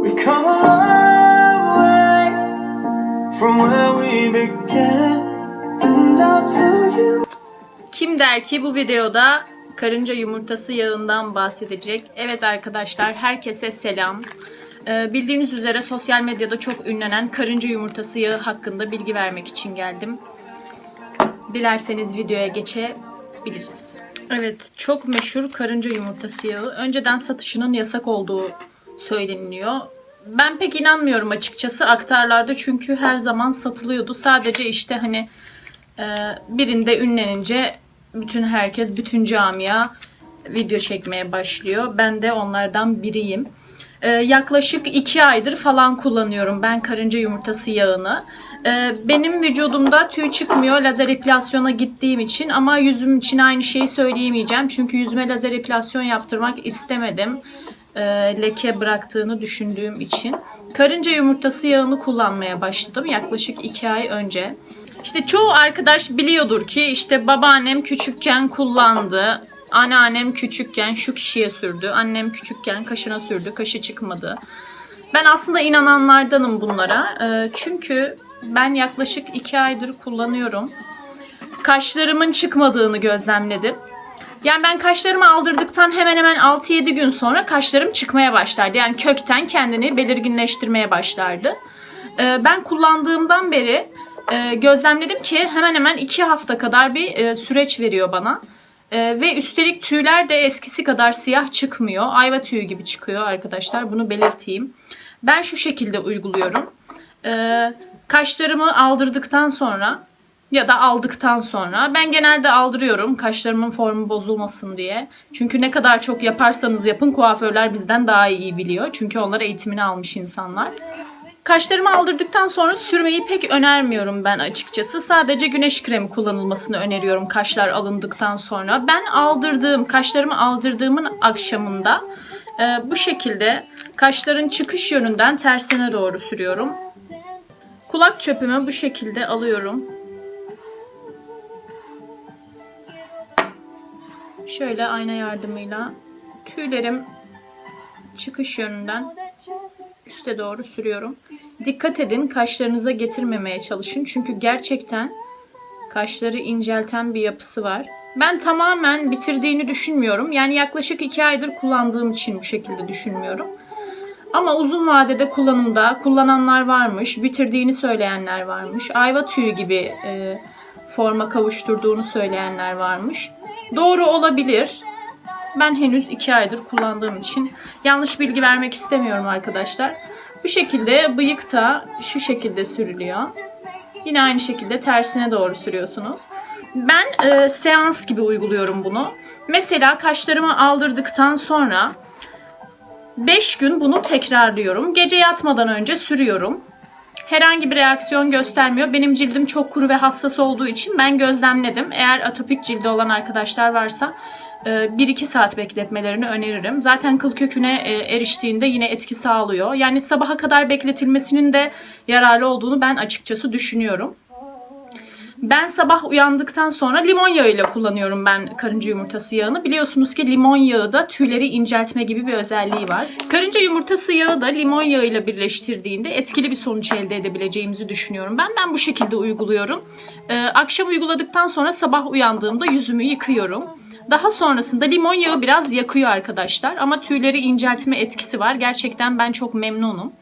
We've come a long way from where we began, and I'll tell you. Kim der ki bu videoda karınca yumurtası yağından bahsedecek. Evet arkadaşlar herkese selam. Ee, bildiğiniz üzere sosyal medyada çok ünlenen karınca yumurtası yağı hakkında bilgi vermek için geldim. Dilerseniz videoya geçebiliriz. Evet çok meşhur karınca yumurtası yağı. Önceden satışının yasak olduğu söyleniliyor. Ben pek inanmıyorum açıkçası aktarlarda çünkü her zaman satılıyordu. Sadece işte hani e, birinde ünlenince bütün herkes, bütün camia video çekmeye başlıyor. Ben de onlardan biriyim. E, yaklaşık iki aydır falan kullanıyorum ben karınca yumurtası yağını. E, benim vücudumda tüy çıkmıyor lazer epilasyona gittiğim için ama yüzüm için aynı şeyi söyleyemeyeceğim. Çünkü yüzüme lazer epilasyon yaptırmak istemedim e, leke bıraktığını düşündüğüm için karınca yumurtası yağını kullanmaya başladım yaklaşık iki ay önce. İşte çoğu arkadaş biliyordur ki işte babaannem küçükken kullandı. Anneannem küçükken şu kişiye sürdü. Annem küçükken kaşına sürdü. Kaşı çıkmadı. Ben aslında inananlardanım bunlara. E, çünkü ben yaklaşık iki aydır kullanıyorum. Kaşlarımın çıkmadığını gözlemledim. Yani ben kaşlarımı aldırdıktan hemen hemen 6-7 gün sonra kaşlarım çıkmaya başlardı. Yani kökten kendini belirginleştirmeye başlardı. Ee, ben kullandığımdan beri e, gözlemledim ki hemen hemen 2 hafta kadar bir e, süreç veriyor bana. E, ve üstelik tüyler de eskisi kadar siyah çıkmıyor. Ayva tüyü gibi çıkıyor arkadaşlar. Bunu belirteyim. Ben şu şekilde uyguluyorum. Kaşlarımı aldırdıktan sonra ya da aldıktan sonra ben genelde aldırıyorum kaşlarımın formu bozulmasın diye. Çünkü ne kadar çok yaparsanız yapın kuaförler bizden daha iyi biliyor. Çünkü onlar eğitimini almış insanlar. Kaşlarımı aldırdıktan sonra sürmeyi pek önermiyorum ben açıkçası. Sadece güneş kremi kullanılmasını öneriyorum kaşlar alındıktan sonra. Ben aldırdığım, kaşlarımı aldırdığımın akşamında e, bu şekilde kaşların çıkış yönünden tersine doğru sürüyorum. Kulak çöpümü bu şekilde alıyorum. Şöyle ayna yardımıyla tüylerim çıkış yönünden üste doğru sürüyorum. Dikkat edin kaşlarınıza getirmemeye çalışın. Çünkü gerçekten kaşları incelten bir yapısı var. Ben tamamen bitirdiğini düşünmüyorum. Yani yaklaşık iki aydır kullandığım için bu şekilde düşünmüyorum. Ama uzun vadede kullanımda kullananlar varmış, bitirdiğini söyleyenler varmış. Ayva tüyü gibi e, forma kavuşturduğunu söyleyenler varmış. Doğru olabilir. Ben henüz iki aydır kullandığım için yanlış bilgi vermek istemiyorum arkadaşlar. Bu şekilde bıyık da şu şekilde sürülüyor. Yine aynı şekilde tersine doğru sürüyorsunuz. Ben e, seans gibi uyguluyorum bunu. Mesela kaşlarımı aldırdıktan sonra 5 gün bunu tekrarlıyorum. Gece yatmadan önce sürüyorum. Herhangi bir reaksiyon göstermiyor. Benim cildim çok kuru ve hassas olduğu için ben gözlemledim. Eğer atopik cildi olan arkadaşlar varsa 1-2 saat bekletmelerini öneririm. Zaten kıl köküne e, eriştiğinde yine etki sağlıyor. Yani sabaha kadar bekletilmesinin de yararlı olduğunu ben açıkçası düşünüyorum. Ben sabah uyandıktan sonra limon yağıyla kullanıyorum ben karınca yumurtası yağını. Biliyorsunuz ki limon yağı da tüyleri inceltme gibi bir özelliği var. Karınca yumurtası yağı da limon yağıyla birleştirdiğinde etkili bir sonuç elde edebileceğimizi düşünüyorum. Ben ben bu şekilde uyguluyorum. Ee, akşam uyguladıktan sonra sabah uyandığımda yüzümü yıkıyorum. Daha sonrasında limon yağı biraz yakıyor arkadaşlar ama tüyleri inceltme etkisi var. Gerçekten ben çok memnunum.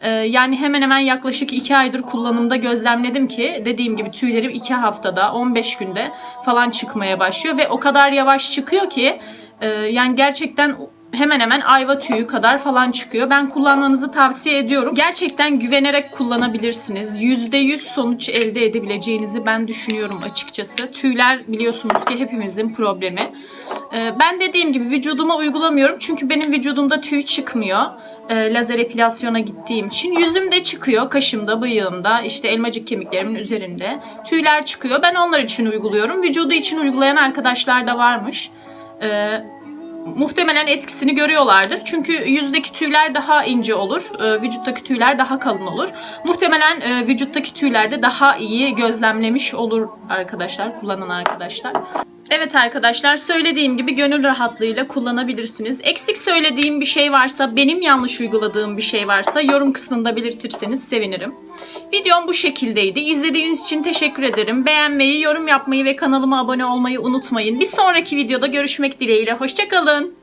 Ee, yani hemen hemen yaklaşık 2 aydır kullanımda gözlemledim ki dediğim gibi tüylerim 2 haftada 15 günde falan çıkmaya başlıyor ve o kadar yavaş çıkıyor ki e, yani gerçekten hemen hemen ayva tüyü kadar falan çıkıyor. Ben kullanmanızı tavsiye ediyorum. Gerçekten güvenerek kullanabilirsiniz. %100 sonuç elde edebileceğinizi ben düşünüyorum açıkçası. Tüyler biliyorsunuz ki hepimizin problemi. Ee, Ben dediğim gibi vücuduma uygulamıyorum. Çünkü benim vücudumda tüy çıkmıyor. Ee, Lazer epilasyona gittiğim için. Yüzümde çıkıyor, kaşımda, bıyığımda, işte elmacık kemiklerimin üzerinde. Tüyler çıkıyor. Ben onlar için uyguluyorum. Vücudu için uygulayan arkadaşlar da varmış. Ee, muhtemelen etkisini görüyorlardır. Çünkü yüzdeki tüyler daha ince olur. e, vücuttaki tüyler daha kalın olur. Muhtemelen e, vücuttaki tüyler de daha iyi gözlemlemiş olur arkadaşlar, kullanan arkadaşlar. Evet arkadaşlar söylediğim gibi gönül rahatlığıyla kullanabilirsiniz. Eksik söylediğim bir şey varsa, benim yanlış uyguladığım bir şey varsa yorum kısmında belirtirseniz sevinirim. Videom bu şekildeydi. İzlediğiniz için teşekkür ederim. Beğenmeyi, yorum yapmayı ve kanalıma abone olmayı unutmayın. Bir sonraki videoda görüşmek dileğiyle. Hoşçakalın.